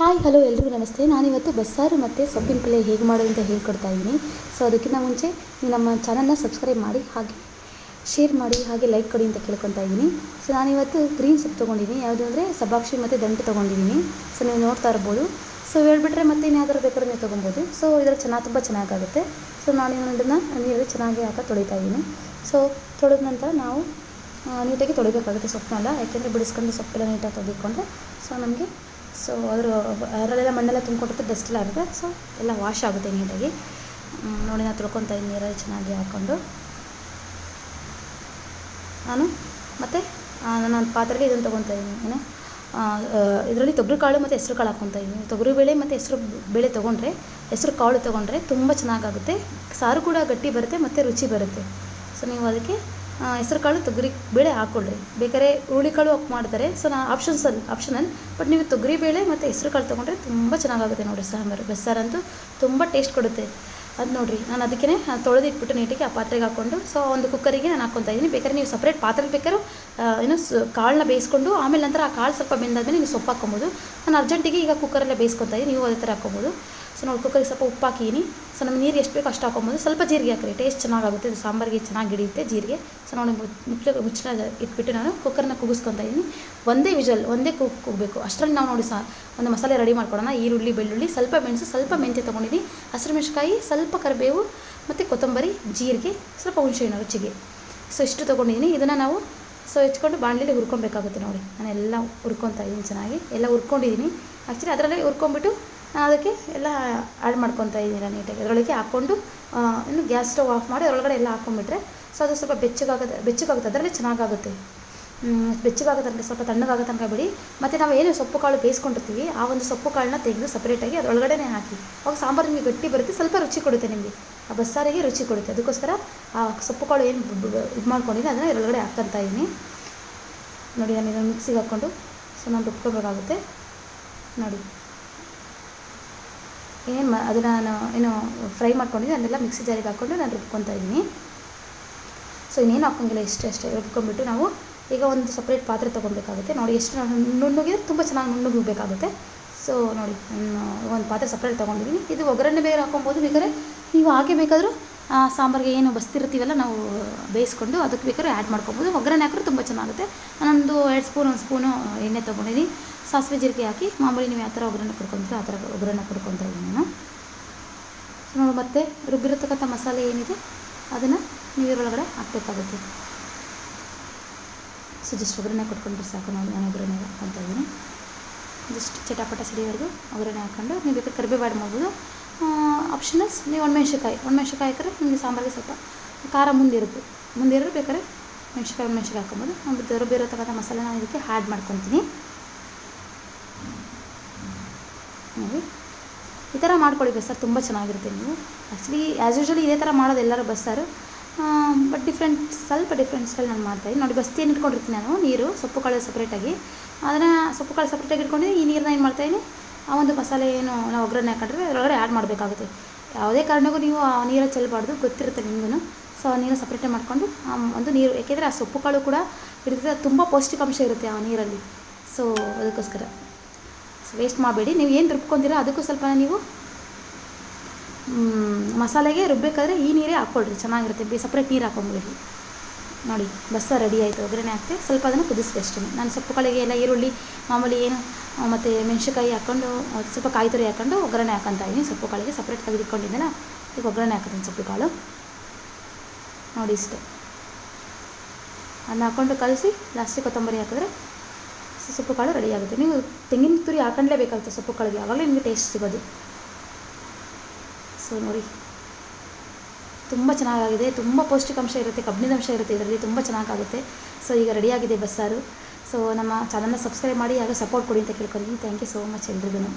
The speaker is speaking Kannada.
ಹಾಯ್, ಹಲೋ, ಎಲ್ರಿಗೂ ನಮಸ್ತೆ. ನಾನಿವತ್ತು ಬಸ್ಸಾರು ಮತ್ತು ಸೊಪ್ಪಿನ ಪಲ್ಯ ಹೇಗೆ ಮಾಡೋದು ಅಂತ ಹೇಳ್ಕೊಡ್ತಾ ಇದ್ದೀನಿ. ಸೊ ಅದಕ್ಕಿಂತ ಮುಂಚೆ ನೀವು ನಮ್ಮ ಚಾನಲ್ನ ಸಬ್ಸ್ಕ್ರೈಬ್ ಮಾಡಿ, ಹಾಗೆ ಶೇರ್ ಮಾಡಿ, ಹಾಗೆ ಲೈಕ್ ಕೊಡಿ ಅಂತ ಕೇಳ್ಕೊತಾ ಇದ್ದೀನಿ. ಸೊ ನಾನಿವತ್ತು ಗ್ರೀನ್ ಸೊಪ್ಪು ತೊಗೊಂಡಿದ್ದೀನಿ. ಯಾವುದು ಅಂದರೆ ಸಬಾಕ್ಷಿ ಮತ್ತು ದಂಟು ತೊಗೊಂಡಿದ್ದೀನಿ. ಸೊ ನೀವು ನೋಡ್ತಾ ಇರ್ಬೋದು. ಸೊ ಹೇಳ್ಬಿಟ್ರೆ ಮತ್ತೆ ಇನ್ಯಾವ್ದಾರು ಬೇಕಾದ್ರೆ ನೀವು ತೊಗೊಬೋದು. ಸೊ ಇದರ ಚೆನ್ನಾಗಿ ತುಂಬ ಚೆನ್ನಾಗಾಗುತ್ತೆ. ಸೊ ನಾನು ಇದನ್ನು ನೀರಲ್ಲಿ ಚೆನ್ನಾಗಿ ಹಾಕಿ ತೊಳಿತಾ ಇದ್ದೀನಿ. ಸೊ ತೊಳೆದ ನಂತರ ನಾವು ನೀಟಾಗಿ ತೊಳಿಬೇಕಾಗುತ್ತೆ ಸೊಪ್ಪನ್ನೆಲ್ಲ. ಯಾಕೆಂದರೆ ಬಿಡಿಸ್ಕೊಂಡು ಸೊಪ್ಪೆಲ್ಲ ನೀಟಾಗಿ ತೊಳಿಕೊಂಡ್ರೆ ಸೊ ನಮಗೆ ಸೊ ಅವರು ಅದರಲ್ಲೆಲ್ಲ ಮಣ್ಣೆಲ್ಲ ತುಂಬ್ಕೊಂಡಿರುತ್ತೆ ಡಸ್ಟ್ ಎಲ್ಲ ಆಗುತ್ತೆ. ಸೊ ಎಲ್ಲ ವಾಶ್ ಆಗುತ್ತೆ ನೀಟಾಗಿ. ನೋಡಿ, ನಾನು ತೊಳ್ಕೊತಾ ಇದ್ದೀನಿ. ನೀರಲ್ಲಿ ಚೆನ್ನಾಗಿ ಹಾಕ್ಕೊಂಡು ನಾನು, ಮತ್ತು ನಾನು ಪಾತ್ರೆಗೆ ಇದನ್ನು ತೊಗೊತಾ ಇದ್ದೀನಿ. ಏನು? ಇದರಲ್ಲಿ ತೊಗರಿ ಕಾಳು ಮತ್ತು ಹೆಸರು ಕಾಳು ಹಾಕ್ಕೊತಾ ಇದ್ದೀನಿ ತೊಗರಿಬೇಳೆ ಮತ್ತು ಹೆಸರು ಬೇಳೆ ತೊಗೊಂಡ್ರೆ, ಹೆಸರು ಕಾಳು ತೊಗೊಂಡ್ರೆ ತುಂಬ ಚೆನ್ನಾಗಾಗುತ್ತೆ. ಸಾರು ಕೂಡ ಗಟ್ಟಿ ಬರುತ್ತೆ, ಮತ್ತು ರುಚಿ ಬರುತ್ತೆ. ಸೊ ನೀವು ಅದಕ್ಕೆ ಹೆಸ್ರು ಕಾಳು ತೊಗರಿ ಬೇಳೆ ಹಾಕ್ಕೊಳ್ರಿ. ಬೇಕಾದ್ರೆ ಹುರುಳಿಕಾಳು ಮಾಡ್ತಾರೆ. ಸೊ ನಾ ಆಪ್ಷನ್ಸಲ್ಲಿ ಆಪ್ಷನಲ್ ಬಟ್ ನೀವು ತೊಗರಿ ಬೇಳೆ ಮತ್ತು ಹೆಸ್ರು ಕಾಳು ತೊಗೊಂಡ್ರೆ ತುಂಬ ಚೆನ್ನಾಗಾಗುತ್ತೆ ನೋಡಿ ಸಾಂಬಾರು. ಬಸ್ಸಾರಂತೂ ತುಂಬ ಟೇಸ್ಟ್ ಕೊಡುತ್ತೆ. ಅದು ನೋಡಿರಿ, ನಾನು ಅದಕ್ಕೆ ತೊಳೆದಿಟ್ಬಿಟ್ಟು ನೀಟಾಗಿ ಆ ಪಾತ್ರೆಗೆ ಹಾಕ್ಕೊಂಡು ಸೊ ಒಂದು ಕುಕ್ಕರಿಗೆ ನಾನು ಹಾಕ್ಕೊತಾ ಇದ್ದೀನಿ ಬೇಕಾದ್ರೆ ನೀವು ಸಪ್ರೇಟ್ ಪಾತ್ರೆಲಿ ಬೇಕಾದ್ರೂ ಏನು ಸ್, ಕಾಳನ್ನ ಬೇಯಿಸ್ಕೊಂಡು, ಆಮೇಲೆ ನಂತರ ಆ ಕಾಳು ಸ್ವಲ್ಪ ಬೆಂದಾದ್ಮೇಲೆ ನೀವು ಸೊಪ್ಪು ಹಾಕ್ಕೊಬೋದು. ನಾನು ಅರ್ಜೆಂಟಿಗೆ ಈಗ ಕುಕ್ಕರಲ್ಲೇ ಬೇಯಿಸ್ಕೊತಾ ಇದ್ದೀನಿ ನೀವು ಅದೇ ಥರ ಹಾಕ್ಕೊಬೋದು. ಸೊ ನೋಡಿ ಕುಕ್ಕರಿಗೆ ಸ್ವಲ್ಪ ಉಪ್ಪು ಹಾಕಿದ್ದೀನಿ ಸೊ ನಮ್ಗೆ ನೀರು ಎಷ್ಟು ಬೇಕೋ ಅಷ್ಟು ಹಾಕ್ಕೊಬೋದು. ಸ್ವಲ್ಪ ಜೀರಿಗೆ ಹಾಕಿರಿ ಟೇಸ್ಟ್ ಚೆನ್ನಾಗಾಗುತ್ತೆ. ಇದು ಸಾಂಬಾರಿಗೆ ಚೆನ್ನಾಗಿ ಹಿಡಿಯುತ್ತೆ ಜೀರಿಗೆ. ಸೊ ನೋಡಿ ಮುಚ್ಚ ಮುಚ್ಚಳ ಇಟ್ಬಿಟ್ಟು ನಾನು ಕುಕ್ಕರ್ನ ಕುಗಿಸ್ಕೊತಾ ಇದ್ದೀನಿ ಒಂದೇ ವಿಜಲ್ ಒಂದೇ ಕುಕ್ ಕುಗ್ಬೇಕು ಅಷ್ಟರಲ್ಲಿ ನಾವು ನೋಡಿ ಸಹ ಒಂದು ಮಸಾಲೆ ರೆಡಿ ಮಾಡ್ಕೊಡೋಣ. ಈರುಳ್ಳಿ, ಬೆಳ್ಳುಳ್ಳಿ, ಸ್ವಲ್ಪ ಮೆಣಸು, ಸ್ವಲ್ಪ ಮೆಂತ್ಯ ತೊಗೊಂಡಿದ್ದೀನಿ ಹಸಿರು ಮೆಣಸಿಕಾಯಿ ಸ್ವಲ್ಪ ಕರಿಬೇವು ಮತ್ತು ಕೊತ್ತಂಬರಿ, ಜೀರಿಗೆ, ಸ್ವಲ್ಪ ಹುಣಸೆಹಣ್ಣು ರುಚಿಗೆ ಸೊ ಇಷ್ಟು ತೊಗೊಂಡಿದ್ದೀನಿ. ಇದನ್ನು ನಾವು ಸೊ ಹೆಚ್ಕೊಂಡು ಬಾಣಲಿಲಿ ಹುರ್ಕೊಬೇಕಾಗುತ್ತೆ ನೋಡಿ. ನಾನೆಲ್ಲ ಹುರ್ಕೊತಾ ಇದ್ದೀನಿ ಚೆನ್ನಾಗಿ. ಎಲ್ಲ ಹುರ್ಕೊಂಡಿದ್ದೀನಿ. ಆ್ಯಕ್ಚುಲಿ ಅದರಲ್ಲೇ ಹುರ್ಕೊಂಬಿಟ್ಟು ನಾನು ಅದಕ್ಕೆ ಎಲ್ಲ ಆ್ಯಡ್ ಮಾಡ್ಕೊತಾ ಇದ್ದೀನಿ ನೀಟಾಗಿ ಅದರೊಳಗೆ ಹಾಕ್ಕೊಂಡು ಇನ್ನು ಗ್ಯಾಸ್ ಸ್ಟವ್ ಆಫ್ ಮಾಡಿ ಅದರೊಳಗಡೆ ಎಲ್ಲ ಹಾಕ್ಕೊಂಬಿಟ್ರೆ ಸೊ ಅದು ಸ್ವಲ್ಪ ಬೆಚ್ಚಗಾಗುತ್ತೆ ಬೆಚ್ಚಗಾಗುತ್ತೆ. ಅದರಲ್ಲೇ ಚೆನ್ನಾಗಾಗುತ್ತೆ. ಬೆಚ್ಚಗಾಗೋ ತನಕ, ಸ್ವಲ್ಪ ತಣ್ಣಗಾಗೋ ತನಕ ಬಿಡಿ. ಮತ್ತು ನಾವು ಏನು ಸೊಪ್ಪು ಕಾಳು ಬೇಯಿಸ್ಕೊಂಡಿರ್ತೀವಿ, ಆ ಒಂದು ಸೊಪ್ಪು ಕಾಳನ್ನ ತೆಗೆದು ಸಪ್ರೇಟಾಗಿ ಅದರೊಳಗಡೆ ಹಾಕಿ. ಅವಾಗ ಸಾಂಬಾರು ನಿಮಗೆ ಗಟ್ಟಿ ಬರುತ್ತೆ, ಸ್ವಲ್ಪ ರುಚಿ ಕೊಡುತ್ತೆ ನಿಮಗೆ. ಆ ಬಸ್ಸಾರಿಗೆ ರುಚಿ ಕೊಡುತ್ತೆ. ಅದಕ್ಕೋಸ್ಕರ ಆ ಸೊಪ್ಪು ಕಾಳು ಏನು ಇದು ಮಾಡ್ಕೊಂಡಿದ್ದೀನಿ ಅದನ್ನು ಇದರೊಳಗಡೆ ಹಾಕ್ಕೊಂತ ಇದ್ದೀನಿ ನೋಡಿ, ನಾನು ಇದನ್ನು ಮಿಕ್ಸಿಗೆ ಹಾಕ್ಕೊಂಡು ಸೊ ನಾನು ರುಬ್ಕೋಬೇಕಾಗುತ್ತೆ. ನೋಡಿ. ಏನು ಮ ಅದನ್ನು ನಾನು ಏನು ಫ್ರೈ ಮಾಡ್ಕೊಂಡಿದ್ದೀನಿ ಅದನ್ನೆಲ್ಲ ಮಿಕ್ಸಿ ಜಾರಿಗೆ ಹಾಕ್ಕೊಂಡು ನಾನು ರುಬ್ಕೊತಾ ಇದ್ದೀನಿ ಸೊ ಇನ್ನೇನು ಹಾಕೋಂಗಿಲ್ಲ, ಇಷ್ಟೇ ಅಷ್ಟೇ. ರುಬ್ಕೊಂಡ್ಬಿಟ್ಟು ನಾವು ಈಗ ಒಂದು ಸಪ್ರೇಟ್ ಪಾತ್ರೆ ತೊಗೊಬೇಕಾಗುತ್ತೆ ನೋಡಿ ಎಷ್ಟು ನುಣ್ಣುಗಿದ್ರೆ ತುಂಬ ಚೆನ್ನಾಗಿ ನುಣ್ಣಗೆ ಸೊ ನೋಡಿ ಒಂದು ಪಾತ್ರೆ ಸಪ್ರೇಟ್ ತೊಗೊಂಡಿದ್ದೀನಿ ಇದು ಒಗ್ಗರಣೆ ಬೇರೆ ಹಾಕೊಬೋದು ಬೇಕಾದ್ರೆ ನೀವು ಹಾಗೆ ಬೇಕಾದರೂ ಸಾಂಬಾರಿಗೆ ಏನು ಬಸ್ತಿರ್ತೀವಲ್ಲ, ನಾವು ಬೇಯಿಸ್ಕೊಂಡು ಅದಕ್ಕೆ ಬೇಕಾದ್ರೆ ಆ್ಯಡ್ ಮಾಡ್ಕೊಬೋದು. ಒಗ್ಗರಣೆ ಹಾಕಿದ್ರೆ ತುಂಬ ಚೆನ್ನಾಗುತ್ತೆ. ನಾನೊಂದು ಎರಡು ಸ್ಪೂನ್, ಒಂದು ಸ್ಪೂನು ಎಣ್ಣೆ ತೊಗೊಂಡಿದ್ದೀನಿ ಸಾಸಿವೆ ಜೀರಿಗೆ ಹಾಕಿ. ಮಾಮೂಲಿ ನೀವು ಯಾವ ಥರ ಒಗ್ಗರಣೆ ಕೊಡ್ಕೊತೀರೋ ಆ ಥರ ಒಗ್ಗರಣೆ ಕೊಡ್ಕೊತಾ ಇದ್ದೀನಿ ನಾನು. ಸೊ ನೋಡಿ ಮತ್ತೆ ರುಬ್ಬಿರತಕ್ಕಂಥ ಮಸಾಲೆ ಏನಿದೆ, ಅದನ್ನು ನೀವು ಇದರೊಳಗಡೆ ಹಾಕಬೇಕಾಗುತ್ತೆ. ಸೊ ಜಸ್ಟ್ ಒಗ್ಗರಣೆ ಕೊಟ್ಕೊಂಡ್ರೆ ಸಾಕು ನಾನು ನಾನು ಒಗ್ಗರಣೆ ಹಾಕ್ಕೊತಾ ಇದ್ದೀನಿ. ಜಸ್ಟ್ ಚಟಾಪಟ ಸಿಡಿಯೋವರೆಗೂ ಒಗ್ಗರಣೆ ಹಾಕ್ಕೊಂಡು ನೀವು ಬೇಕಾದ್ರೆ ಕರಿಬೇವು ಆ್ಯಡ್ ಮಾಡ್ಬೋದು ಆಪ್ಷನಲ್ಸ್ ನೀವು ಒಣಮೆಣ್ಸಿಕಾಯಿ ಒಣಮೆಣ್ಸಿಕಾಯಿ ಹಾಕಿದ್ರೆ ನಿಮಗೆ ಸಾಂಬಾರಿಗೆ ಸ್ವಲ್ಪ ಖಾರ ಮುಂದಿರುತ್ತೆ ಮುಂದಿರೋದು ಬೇಕಾದ್ರೆ ಮೆಣ್ಸಿಕಾಯಿ ಒಣಮೆಣ್ಸಿಕಾಯಿ ಹಾಕ್ಕೊಬೋದು. ಒಂದು ತಗೊಂಡ ಮಸಾಲೆ ನಾನು ಇದಕ್ಕೆ ಆ್ಯಡ್ ಮಾಡ್ಕೊತೀನಿ. ನೋಡಿ. ಈ ಥರ ಮಾಡ್ಕೊಳ್ಳಿ ಬಸ್ಸಾರು, ತುಂಬ ಚೆನ್ನಾಗಿರುತ್ತೆ ನೀವು. ಆ್ಯಕ್ಚುಲಿ ಆ್ಯಸ್ ಯೂಶ್ವಲಿ ಇದೇ ಥರ ಮಾಡೋದು ಎಲ್ಲರೂ ಬಸ್ಸಾರು. ಬಟ್ ಡಿಫ್ರೆಂಟ್ ಸ್ವಲ್ಪ ಡಿಫ್ರೆಂಟ್ ಸ್ಟೈಲ್ ನಾನು ಮಾಡ್ತಾಯಿದ್ದೀನಿ ನೋಡಿ, ಬಸ್ತಿಯನ್ನು ಇಟ್ಕೊಂಡಿರ್ತೀನಿ ನಾನು, ನೀರು, ಸೊಪ್ಪು ಕಾಳು ಸಪ್ರೇಟಾಗಿ ಅದನ್ನು ಸೊಪ್ಪು ಕಾಳು ಸಪ್ರೇಟಾಗಿ ಇಟ್ಕೊಂಡು ಈ ನೀರನ್ನ ಏನು ಮಾಡ್ತಾಯಿದ್ದೀನಿ ಆ ಒಂದು ಮಸಾಲೆ ಏನು ನಾವು ಒಗ್ಗರಣೆ ಹಾಕೊಂಡ್ರೆ ಅದರೊಳಗಡೆ ಆ್ಯಡ್ ಮಾಡಬೇಕಾಗುತ್ತೆ. ಯಾವುದೇ ಕಾರಣಕ್ಕೂ ನೀವು ಆ ನೀರಲ್ಲಿ ಚೆಲ್ಲಬಾರ್ದು ಗೊತ್ತಿರುತ್ತೆ ನಿಮ್ಗೂ ಸೊ ಆ ನೀರು ಸಪ್ರೇಟೇ ಮಾಡಿಕೊಂಡು, ಆ ಒಂದು ನೀರು ಏಕೆಂದರೆ ಆ ಸೊಪ್ಪು ಕಾಳು ಕೂಡ ಇರ್ತದೆ ತುಂಬ ಪೌಷ್ಟಿಕಾಂಶ ಇರುತ್ತೆ ಆ ನೀರಲ್ಲಿ. ಸೊ ಅದಕ್ಕೋಸ್ಕರ. ಸೊ ವೇಸ್ಟ್ ಮಾಡಬೇಡಿ. ನೀವು ಏನು ರುಬ್ಕೊತೀರೋ ಅದಕ್ಕೂ ಸ್ವಲ್ಪ ನೀವು ಮಸಾಲೆಗೆ ರುಬ್ಬೇಕಾದ್ರೆ ಈ ನೀರೇ ಹಾಕ್ಕೊಳ್ರಿ, ಚೆನ್ನಾಗಿರುತ್ತೆ. ಬಿ ಸಪ್ರೇಟ್ ನೀರು ಹಾಕೊಂಬಿಡ್ರಿ. ನೋಡಿ, ಬಸ್ಸ ರೆಡಿ ಆಯಿತು. ಒಗ್ಗರಣೆ ಹಾಕ್ತೆ, ಸ್ವಲ್ಪ ಅದನ್ನು ಕುದಿಸಿ ಅಷ್ಟೇ. ನಾನು ಸೊಪ್ಪು ಕಾಳಿಗೆ ಎಲ್ಲ ಈರುಳ್ಳಿ, ಮಾಮೂಲಿ ಏನು ಮತ್ತು ಮೆಣಸಿನ್ಕಾಯಿ ಹಾಕ್ಕೊಂಡು ಸ್ವಲ್ಪ ಕಾಯಿ ತುರಿ ಹಾಕ್ಕೊಂಡು ಒಗ್ಗರಣೆ ಹಾಕೊಂತ ಇದ್ದೀನಿ ಸೊಪ್ಪು ಕಾಳಿಗೆ ಸಪ್ರೇಟ್ ತೆಗೆದಿಟ್ಕೊಂಡಿದ್ದೆನಲ್ಲ ಈಗ ಒಗ್ಗರಣೆ ಹಾಕ್ತೀನಿ ಸೊಪ್ಪು ಕಾಳು ನೋಡಿ ಇಷ್ಟೇ. ಅದನ್ನ ಹಾಕ್ಕೊಂಡು ಕಲಸಿ ಲಾಸ್ಟಿಗೆ ಕೊತ್ತಂಬರಿ ಹಾಕಿದ್ರೆ ಸೊಪ್ಪು ಕಾಳು ರೆಡಿ ಆಗುತ್ತೆ. ನೀವು ತೆಂಗಿನ ತುರಿ ಹಾಕೊಂಡ್ಲೇಬೇಕಾಗುತ್ತೆ ಸೊಪ್ಪು ಕಾಳಿಗೆ. ಆವಾಗಲೇ ನಿಮಗೆ ಟೇಸ್ಟ್ ಸಿಗೋದು. ಸೊ ನೋಡಿ, ತುಂಬ ಚೆನ್ನಾಗಾಗಿದೆ. ತುಂಬ ಪೌಷ್ಟಿಕಾಂಶ ಇರುತ್ತೆ, ಕಬ್ಬಿಣದ ಅಂಶ ಇರುತ್ತೆ ಇದರಲ್ಲಿ, ತುಂಬ ಚೆನ್ನಾಗಾಗುತ್ತೆ. ಸೊ ಈಗ ರೆಡಿಯಾಗಿದೆ ಬಸ್ಸಾರು ಸೊ ನಮ್ಮ ಚಾನಲ್ನ ಸಬ್ಸ್ಕ್ರೈಬ್ ಮಾಡಿ ಹಾಗೆ ಸಪೋರ್ಟ್ ಕೊಡಿ ಅಂತ ಕೇಳ್ಕೊತೀನಿ. ಥ್ಯಾಂಕ್ ಯು ಸೋ ಮಚ್ ಎಲ್ರಿಗೂ